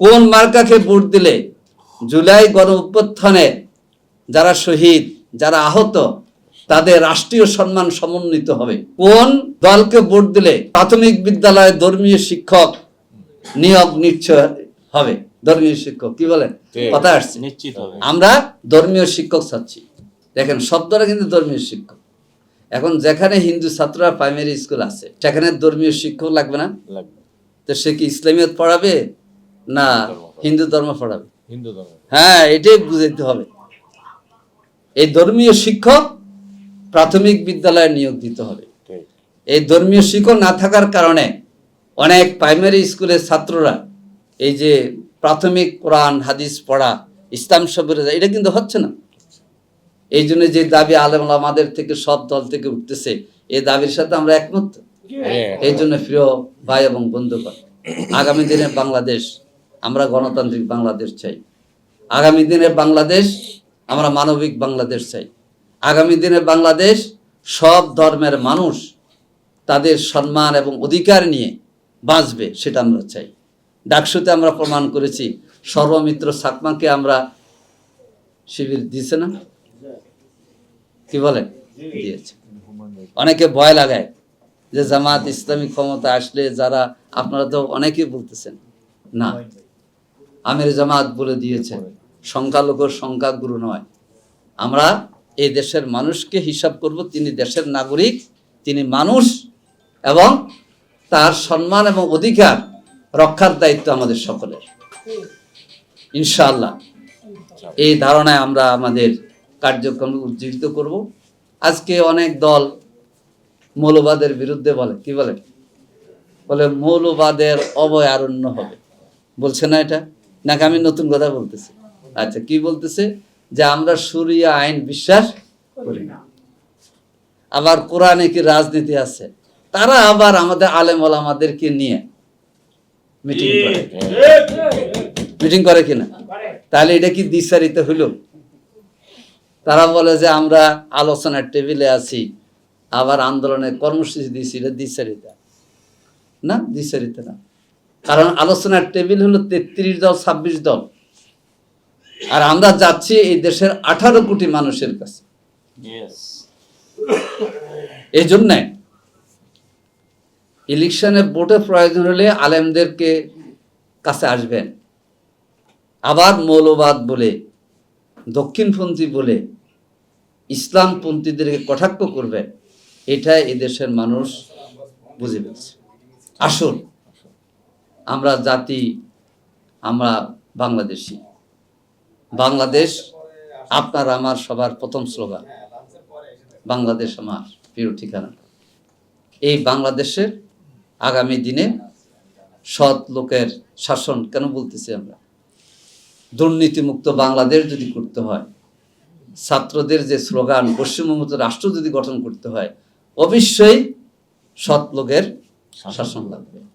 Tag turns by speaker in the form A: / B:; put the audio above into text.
A: কোন মার্কাকে ভোট দিলে? জুলাই গণ অভ্যুত্থানে যারা শহীদ যারা আহত তাদের রাষ্ট্রীয় সম্মান সমন্বিত হবে। কোন দলকে ভোট দিলে প্রাথমিক বিদ্যালয়ে ধর্মীয় শিক্ষক নিয়োগ নিশ্চয় হবে? ধর্মীয় শিক্ষক কি বলেন? কথা আসছে।
B: নিশ্চিত হবে।
A: আমরা ধর্মীয় শিক্ষক চাচ্ছি। দেখেন শব্দটা কিন্তু ধর্মীয় শিক্ষক। এখন যেখানে হিন্দু ছাত্ররা প্রাইমারি স্কুল আছে সেখানে ধর্মীয় শিক্ষক লাগবে না?
B: লাগবে।
A: তো সে কি ইসলামিয়ত পড়াবে? না হিন্দু ধর্ম পড়াবে।
B: হিন্দু ধর্ম
A: হ্যাঁ এটাই বুঝাইতে হবে। এই ধর্মীয় শিক্ষক প্রাথমিক বিদ্যালয়ে নিয়োগ দিতে হবে। এই ধর্মীয় শিক্ষক না থাকার কারণে অনেক প্রাইমারি স্কুলের ছাত্ররা এই যে প্রাথমিক কোরআন হাদিস পড়া ইসলাম সবের এটা কিন্তু হচ্ছে না। এই জন্য যে দাবি আলম আমাদের থেকে সব দল থেকে উঠতেছে এই দাবির সাথে আমরা একমত।
B: হ্যাঁ।
A: এই জন্য প্রিয় ভাই এবং বন্ধুগণ আগামী দিনে বাংলাদেশ আমরা গণতান্ত্রিক বাংলাদেশ চাই। আগামী দিনে বাংলাদেশ আমরা মানবিক বাংলাদেশ চাই। আগামী দিনে বাংলাদেশ সব ধর্মের মানুষ তাদের সম্মান এবং অধিকার নিয়ে বাঁচবে সেটা আমরা চাই। ডাকসুতে আমরা প্রমাণ করেছি, সর্বমিত্র সাকমাকে আমরা শিবির দিছে না? কি বলে? দিয়েছে। অনেকে ভয় লাগায় যে জামাত ইসলামী ক্ষমতা আসলে যারা, আপনারা তো অনেকেই বলতেছেন, না। আমির জামাত বলে দিয়েছেন সংখ্যালঘুর সংখ্যা গুরু নয়। আমরা এই দেশের মানুষকে হিসাব করব তিনি দেশের নাগরিক তিনি মানুষ এবং তার সম্মান এবং অধিকার রক্ষার দায়িত্ব আমাদের সকলের। ইনশাআল্লাহ। এই ধারণায় আমরা আমাদের কার্যক্রম উজ্জীবিত করব। আজকে অনেক দল মৌলবাদের বিরুদ্ধে বলে কি বলে? বলে মৌলবাদের অভয়ারণ্য হবে। বলছে না এটা? নাকি আমি নতুন কথা বলতেছি? আচ্ছা কি বলতেছে? যে আমরা সুরিয়া আইন বিশ্বাস করি না। আবার কোরআনে কি রাজনীতি আছে? তারা আবার আমাদের আলেম আমাদেরকে নিয়ে মিটিং করে। মিটিং করে কিনা? তাহলে এটা কি দ্বিচারিত হইল? তারা বলে যে আমরা আলোচনার টেবিলে আছি আবার আন্দোলনের কর্মসূচি দিয়েছি এটা দ্বিচারিতা না দ্বিচারিতা না। কারণ আলোচনার টেবিল হলো তেত্রিশ দল ছাব্বিশ দল। আর আমরা যাচ্ছি এই দেশের আঠারো কোটি মানুষের কাছে। এই জন্যে ইলেকশনে ভোটে প্রয়োজন হলে আলেমদেরকে কাছে আসবেন। আবার মৌলবাদ বলে দক্ষিণপন্থী বলে ইসলামপন্থীদেরকে কটাক্ষ করবেন এটা এদেশের মানুষ বুঝে ফেলছে। আসুন। আমরা জাতি, আমরা বাংলাদেশি। বাংলাদেশ আপনার, আমার, সবার প্রথম স্লোগান। বাংলাদেশ আমার প্রিয় ঠিকানা। এই বাংলাদেশের আগামী দিনে সৎ লোকের শাসন কেন বলতেছি আমরা? দুর্নীতিমুক্ত বাংলাদেশ যদি করতে হয়, ছাত্রদের যে স্লোগান পশ্চিমবঙ্গ রাষ্ট্র যদি গঠন করতে হয়, অবশ্যই সৎ লোকের শাসন লাগবে।